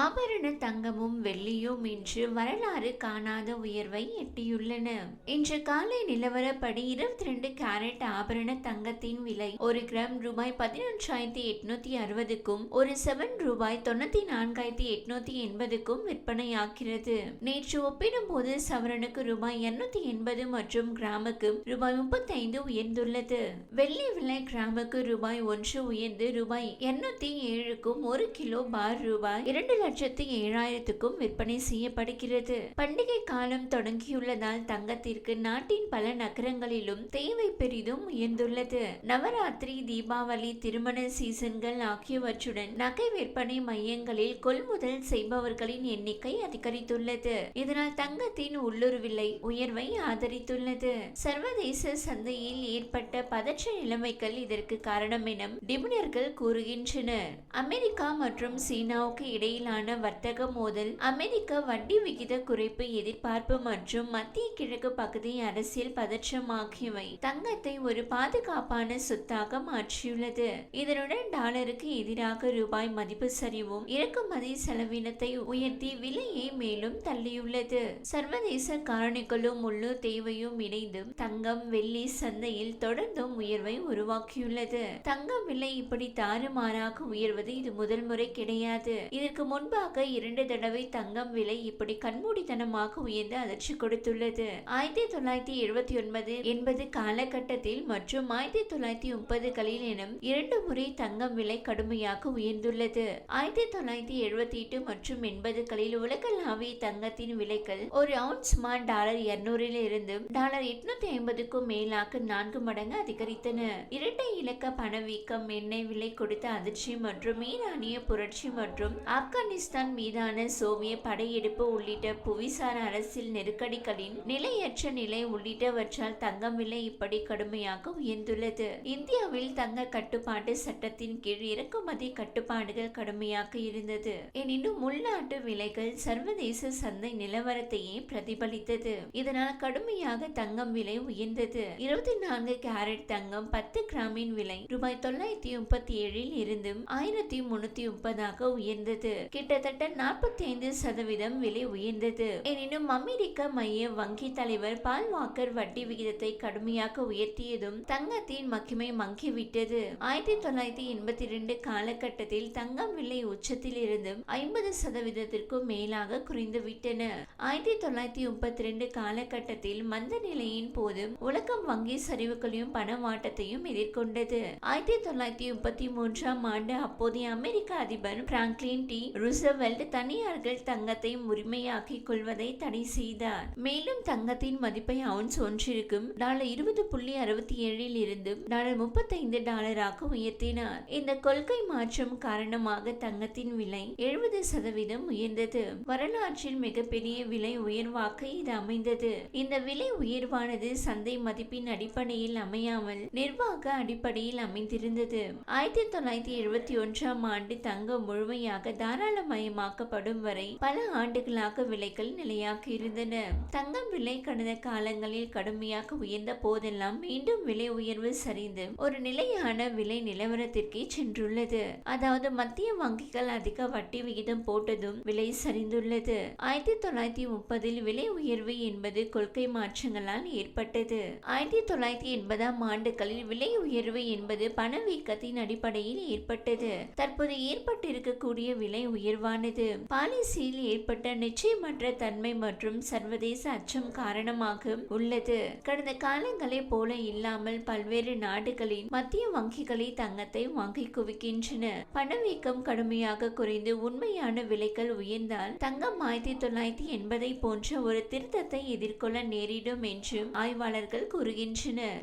ஆபரண தங்கமும் வெள்ளியும் இன்று வரலாறு காணாத உயர்வை எட்டியுள்ளன. இன்று காலை நிலவரப்படி இருபத்தி ரெண்டு கேரட் ஆபரண தங்கத்தின் விலை ஒரு கிராம் ரூபாய் பதினொன்றாயிரத்தி எட்நூத்தி அறுபதுக்கும் ஒரு செவன் ரூபாய் தொண்ணூத்தி நான்காயிரத்தி எட்நூத்தி எண்பதுக்கும் விற்பனையாகிறது. நேற்று ஒப்பிடும்போது சவரனுக்கு ரூபாய் இருநூத்தி எண்பது மற்றும் கிராமுக்கு ரூபாய் முப்பத்தி ஐந்து உயர்ந்துள்ளது. வெள்ளி விலை கிராமுக்கு ரூபாய் ஒன்று உயர்ந்து ரூபாய் இருநூத்தி ஏழுக்கும் ஒரு கிலோ பார் ரூபாய் இரண்டு லட்சத்து ஏழாயிரத்துக்கும் விற்பனை செய்யப்படுகிறது. பண்டிகை காலம் தொடங்கியுள்ளதால் தங்கத்திற்கு நாட்டின் பல நகரங்களிலும் தேவை பெரிதும் உயர்ந்துள்ளது. நவராத்திரி தீபாவளி திருமண சீசன்கள் ஆகியவற்றுடன் நகை விற்பனை மையங்களில் கொள்முதல் செய்பவர்களின் எண்ணிக்கை அதிகரித்துள்ளது. இதனால் தங்கத்தின் உள்ளூர் விலை உயர்வை ஆதரித்துள்ளது. சர்வதேச சந்தையில் ஏற்பட்ட பதற்ற நிலைமைகள் இதற்கு காரணம் என நிபுணர்கள் கூறுகின்றனர். அமெரிக்கா மற்றும் சீனாவுக்கு இடையில் இடையிலான வர்த்தக மோதல் அமெரிக்க வட்டி விகித குறைப்பு எதிர்பார்ப்பு மற்றும் மத்திய கிழக்கு பகுதி அரசியல் பதற்றம் ஆகியவை தங்கத்தை ஒரு பாதுகாப்பான சொத்தாக மாற்றியுள்ளது. இதனுடன் டாலருக்கு எதிராக ரூபாய் மதிப்பு சரிவும் இறக்குமதி செலவினத்தை உயர்த்தி விலையை மேலும் தள்ளியுள்ளது. சர்வதேச காரணிகளும் உள்ளூர் தேவையும் இணைந்தும் தங்கம் வெள்ளி சந்தையில் தொடர்ந்தும் உயர்வை உருவாக்கியுள்ளது. தங்கம் விலை இப்படி தாறுமாறாக உயர்வது இது முதல் முறை கிடையாது. இதற்கு முன்பாக இரண்டு தடவை தங்கம் விலை இப்படி கண்மூடித்தனமாக உயர்ந்து அதிர்ச்சி கொடுத்துள்ளது. ஆயிரத்தி தொள்ளாயிரத்தி எழுபத்தி ஒன்பது எண்பது காலகட்டத்தில் மற்றும் ஆயிரத்தி தொள்ளாயிரத்தி முப்பதுகளில் எனும் இரண்டு முறை தங்கம் விலை கடுமையாக உயர்ந்துள்ளது. ஆயிரத்தி தொள்ளாயிரத்தி எழுபத்தி எட்டு மற்றும் எண்பதுகளில் உலகளாவிய தங்கத்தின் விலைகள் ஒரு அவுன்ஸ் மான் டாலர் இருநூறில் இருந்து டாலர் எட்நூத்தி ஐம்பதுக்கும் மேலாக நான்கு மடங்கு அதிகரித்தன. இரட்டை இலக்க பணவீக்கம் எண்ணெய் விலை கொடுத்த அதிர்ச்சி மற்றும் ஈரானிய புரட்சி மற்றும் ஆப்கானிஸ்தான் மீதான சோவியத் படையெடுப்பு உள்ளிட்ட புவிசார் அரசியல் நெருக்கடிகளின் நிலையற்ற நிலை உள்ளிட்டவற்றால் தங்கம் விலை இப்படி கடுமையாக உயர்ந்துள்ளது. இந்தியாவில் தங்க கட்டுப்பாட்டு சட்டத்தின் கீழ் இறக்குமதி கட்டுப்பாடுகள் கடுமையாக இருந்தது. எனினும் உள்நாட்டு விலைகள் சர்வதேச சந்தை நிலவரத்தையே பிரதிபலித்தது. இதனால் கடுமையாக தங்கம் விலை உயர்ந்தது. இருபத்தி நான்கு கேரட் தங்கம் பத்து கிராமின் விலை ரூபாய் தொள்ளாயிரத்தி முப்பத்தி ஏழில் இருந்தும் ஆயிரத்தி முன்னூத்தி முப்பதாக உயர்ந்தது. கிட்டத்தட்ட நாற்பத்தி ஐந்து சதவீதம் விலை உயர்ந்தது. எனினும் அமெரிக்க மைய வங்கி தலைவர் பால் வாக்கர் வட்டி விகிதத்தை கடுமையாக உயர்த்தியதும் தங்கத்தின் மகிமை மங்கிவிட்டது. ஆயிரத்தி தொள்ளாயிரத்தி எண்பத்தி இரண்டு காலகட்டத்தில் தங்கம் விலை உச்சத்தில் இருந்தும் ஐம்பது சதவீதத்திற்கும் மேலாக குறைந்துவிட்டன. ஆயிரத்தி தொள்ளாயிரத்தி முப்பத்தி ரெண்டு காலகட்டத்தில் மந்த நிலையின் போது உலகம் வங்கி சரிவுகளையும் பணமாட்டத்தையும் எதிர்கொண்டது. ஆயிரத்தி தொள்ளாயிரத்தி முப்பத்தி மூன்றாம் ஆண்டு அப்போதைய அமெரிக்க அதிபர் பிராங்க்லின் டி. ருசவெல்ட் தனியார்கள் தங்கத்தை உரிமையாக்கி கொள்வதை தடை செய்தார் மேலும் தங்கத்தின் மதிப்பை அவுன்ஸ் ஒன்றிற்கும் டாலர் இருபது புள்ளி அறுபத்தி ஏழில் இருந்து டாலர் முப்பத்தைந்து டாலராக உயர்த்தினார் இந்த கொள்கை மாற்றம் காரணமாக தங்கத்தின் விலை எழுபது சதவீதம் உயர்ந்தது. வரலாற்றில் மிகப்பெரிய விலை உயர்வாக இது அமைந்தது. இந்த விலை உயர்வானது சந்தை மதிப்பின் அடிப்படையில் அமையாமல் நிர்வாக அடிப்படையில் அமைந்திருந்தது. ஆயிரத்தி தொள்ளாயிரத்தி எழுபத்தி ஒன்றாம் ஆண்டு தங்கம் முழுமையாக தாராளமயமாக்கப்படும் வரை பல ஆண்டுகளாக விலைகள் நிலையாக இருந்தன. தங்கம் விலை கடந்த காலங்களில் கடுமையாக உயர்ந்த போதெல்லாம் மீண்டும் விலை உயர்வு சரிந்து ஒரு நிலையான விலை நிலவரத்திற்கே சென்றுள்ளது. அதாவது மத்திய வங்கிகள் அதிக வட்டி விகிதம் போட்டதும் விலை சரிந்துள்ளது. ஆயிரத்தி தொள்ளாயிரத்தி முப்பதில் விலை உயர்வு என்பது கொள்கை மாற்றங்களால் ஏற்பட்டது. ஆயிரத்தி தொள்ளாயிரத்தி எண்பதாம் ஆண்டுகளில் விலை உயர்வு என்பது பணவீக்கத்தின் அடிப்படையில் ஏற்பட்டது. தற்போது ஏற்பட்டிருக்கக்கூடிய விலை உயர்வானது. பாலிசியில் ஏற்பட்ட நிச்சயமற்ற தன்மை மற்றும் சர்வதேச அச்சம் காரணமாக உள்ளது. கடந்த காலங்களைப் போல இல்லாமல் பல்வேறு நாடுகளின் மத்திய வங்கிகளை தங்கத்தை வாங்கி குவிக்கின்றன. பணவீக்கம் கடுமையாக குறைந்து உண்மையான விலைகள் உயர்ந்தால் தங்கம் ஆயிரத்தி தொள்ளாயிரத்தி எண்பதை போன்ற ஒரு திருத்தத்தை எதிர்கொள்ள நேரிடும் என்றும் ஆய்வாளர்கள் கூறுகின்றனர்.